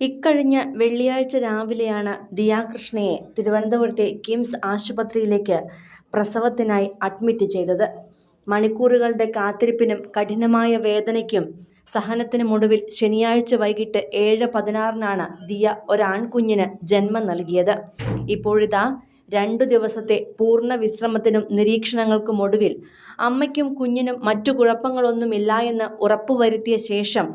ഇക്കഴിഞ്ഞ വെള്ളിയാഴ്ച രാവിലെയാണ് ദിയാകൃഷ്ണയെ തിരുവനന്തപുരത്തെ കിംസ് ആശുപത്രിയിലേക്ക് പ്രസവത്തിനായി അഡ്മിറ്റ് ചെയ്തത്. മണിക്കൂറുകളുടെ കാത്തിരിപ്പിനും കഠിനമായ വേദനയ്ക്കും സഹനത്തിനുമൊടുവിൽ ശനിയാഴ്ച വൈകിട്ട് ഏഴ് പതിനാറിനാണ് ദിയ ഒരാൺകുഞ്ഞിന് ജന്മം നൽകിയത്. ഇപ്പോഴിതാ രണ്ടു ദിവസത്തെ പൂർണ വിശ്രമത്തിനും നിരീക്ഷണങ്ങൾക്കുമൊടുവിൽ അമ്മയ്ക്കും കുഞ്ഞിനും മറ്റു കുഴപ്പങ്ങളൊന്നുമില്ല എന്ന് ഉറപ്പുവരുത്തിയ ശേഷം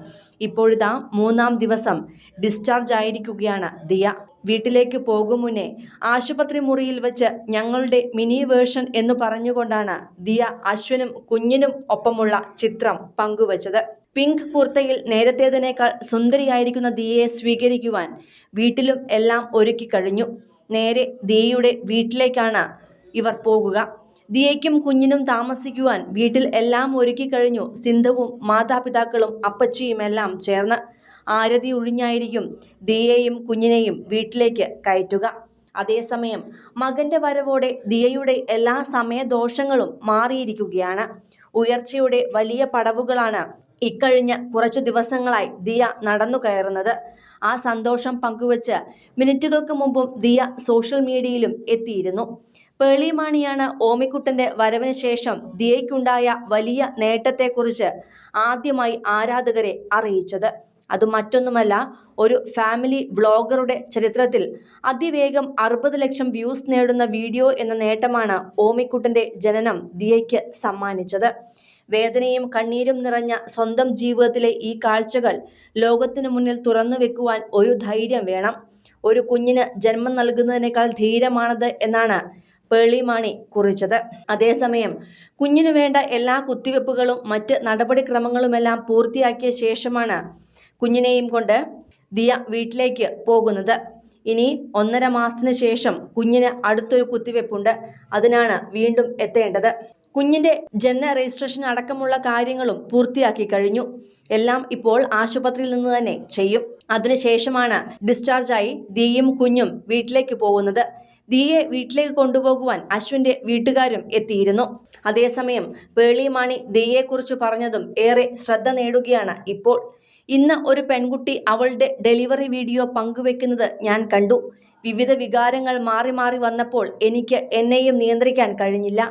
ഇപ്പോഴിതാ മൂന്നാം ദിവസം ഡിസ്ചാർജ് ആയിരിക്കുകയാണ് ദിയ. വീട്ടിലേക്ക് പോകും മുന്നേ ആശുപത്രി മുറിയിൽ വെച്ച് ഞങ്ങളുടെ മിനി വേർഷൻ എന്ന് പറഞ്ഞുകൊണ്ടാണ് ദിയ അശ്വനും കുഞ്ഞിനും ഒപ്പമുള്ള ചിത്രം പങ്കുവച്ചത്. പിങ്ക് കുർത്തയിൽ നേരത്തേതിനേക്കാൾ സുന്ദരിയായിരിക്കുന്ന ദിയയെ സ്വീകരിക്കുവാൻ വീട്ടിലും എല്ലാം ഒരുക്കി കഴിഞ്ഞു. നേരെ ദിയയുടെ വീട്ടിലേക്കാണ് ഇവർ പോകുക. ദിയയ്ക്കും കുഞ്ഞിനും താമസിക്കുവാൻ വീട്ടിൽ എല്ലാം ഒരുക്കി കഴിഞ്ഞു. സിന്ധുവും മാതാപിതാക്കളും അപ്പച്ചിയുമെല്ലാം ചേർന്ന് ആരതി ഒഴിഞ്ഞായിരിക്കും ദിയയെയും കുഞ്ഞിനെയും വീട്ടിലേക്ക് കയറ്റുക. അതേസമയം മകന്റെ വരവോടെ ദിയയുടെ എല്ലാ സമയദോഷങ്ങളും മാറിയിരിക്കുകയാണ്. ഉയർച്ചയുടെ വലിയ പടവുകളാണ് ഇക്കഴിഞ്ഞ കുറച്ചു ദിവസങ്ങളായി ദിയ നടന്നു കയറുന്നത്. ആ സന്തോഷം പങ്കുവച്ച് മിനിറ്റുകൾക്ക് മുമ്പും ദിയ സോഷ്യൽ മീഡിയയിലും എത്തിയിരുന്നു. പേളിമാണിയാണ് ഓമിക്കുട്ടന്റെ വരവിന് ശേഷം ദിയയ്ക്കുണ്ടായ വലിയ നേട്ടത്തെക്കുറിച്ച് ആദ്യമായി ആരാധകരെ അറിയിച്ചത്. അത് മറ്റൊന്നുമല്ല ഒരു ഫാമിലി വ്ളോഗറുടെ ചരിത്രത്തിൽ അതിവേഗം അറുപത് ലക്ഷം വ്യൂസ് നേടുന്ന വീഡിയോ എന്ന നേട്ടമാണ് ഓമിക്കുട്ടന്റെ ജനനം ദിയയ്ക്ക് സമ്മാനിച്ചത്. വേദനയും കണ്ണീരും നിറഞ്ഞ സ്വന്തം ജീവിതത്തിലെ ഈ കാഴ്ചകൾ ലോകത്തിനു മുന്നിൽ തുറന്നു വെക്കുവാൻ ഒരു ധൈര്യം വേണം. ഒരു കുഞ്ഞിന് ജന്മം നൽകുന്നതിനേക്കാൾ ധീരമാണത് എന്നാണ് പേളിമാണി കുറിച്ചത്. അതേസമയം കുഞ്ഞിനു വേണ്ട എല്ലാ കുത്തിവെപ്പുകളും മറ്റ് നടപടിക്രമങ്ങളുമെല്ലാം പൂർത്തിയാക്കിയ ശേഷമാണ് കുഞ്ഞിനെയും കൊണ്ട് ദിയ വീട്ടിലേക്ക് പോകുന്നത്. ഇനി ഒന്നര മാസത്തിന് ശേഷം കുഞ്ഞിന് അടുത്തൊരു കുത്തിവെപ്പുണ്ട്. അതിനാണ് വീണ്ടും എത്തേണ്ടത്. കുഞ്ഞിന്റെ ജനന രജിസ്ട്രേഷൻ അടക്കമുള്ള കാര്യങ്ങളും പൂർത്തിയാക്കി കഴിഞ്ഞു. എല്ലാം ഇപ്പോൾ ആശുപത്രിയിൽ നിന്ന് തന്നെ ചെയ്യും. അതിനുശേഷമാണ് ഡിസ്ചാർജായി ദിയും കുഞ്ഞും വീട്ടിലേക്ക് പോകുന്നത്. ദിയെ വീട്ടിലേക്ക് കൊണ്ടുപോകുവാൻ അശ്വിന്റെ വീട്ടുകാരും എത്തിയിരുന്നു. അതേസമയം പേളിമാണി ദിയെക്കുറിച്ച് പറഞ്ഞതും ഏറെ ശ്രദ്ധ നേടുകയാണ് ഇപ്പോൾ. ഇന്ന് ഒരു പെൺകുട്ടി അവളുടെ ഡെലിവറി വീഡിയോ പങ്കുവെക്കുന്നത് ഞാൻ കണ്ടു. വിവിധ വികാരങ്ങൾ മാറി മാറി വന്നപ്പോൾ എനിക്ക് എന്നെയും നിയന്ത്രിക്കാൻ കഴിഞ്ഞില്ല.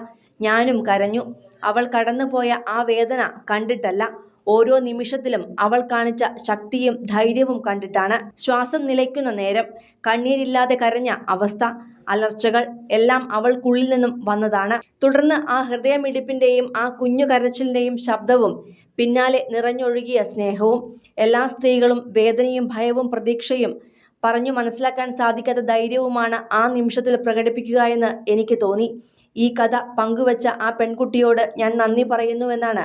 ഞാനും കരഞ്ഞു. അവൾ കടന്നുപോയ ആ വേദന കണ്ടിട്ടല്ല. ഓരോ നിമിഷത്തിലും അവൾ കാണിച്ച ശക്തിയും ധൈര്യവും കണ്ടിട്ടാണ് ശ്വാസം നിലയ്ക്കുന്ന നേരം കണ്ണീരില്ലാതെ കരഞ്ഞ അവസ്ഥ അലർച്ചകൾ എല്ലാം അവൾക്കുള്ളിൽ നിന്നും വന്നതാണ്. തുടർന്ന് ആ ഹൃദയമിടിപ്പിന്റെയും ആ കുഞ്ഞു കരച്ചിലിന്റെയും ശബ്ദവും പിന്നാലെ നിറഞ്ഞൊഴുകിയ സ്നേഹവും എല്ലാ സ്ത്രീകളും വേദനയും ഭയവും പ്രതീക്ഷയും പറഞ്ഞു മനസ്സിലാക്കാൻ സാധിക്കാത്ത ധൈര്യവുമാണ് ആ നിമിഷത്തിൽ പ്രകടിപ്പിക്കുക എന്ന് എനിക്ക് തോന്നി. ഈ കഥ പങ്കുവച്ച ആ പെൺകുട്ടിയോട് ഞാൻ നന്ദി പറയുന്നുവെന്നാണ്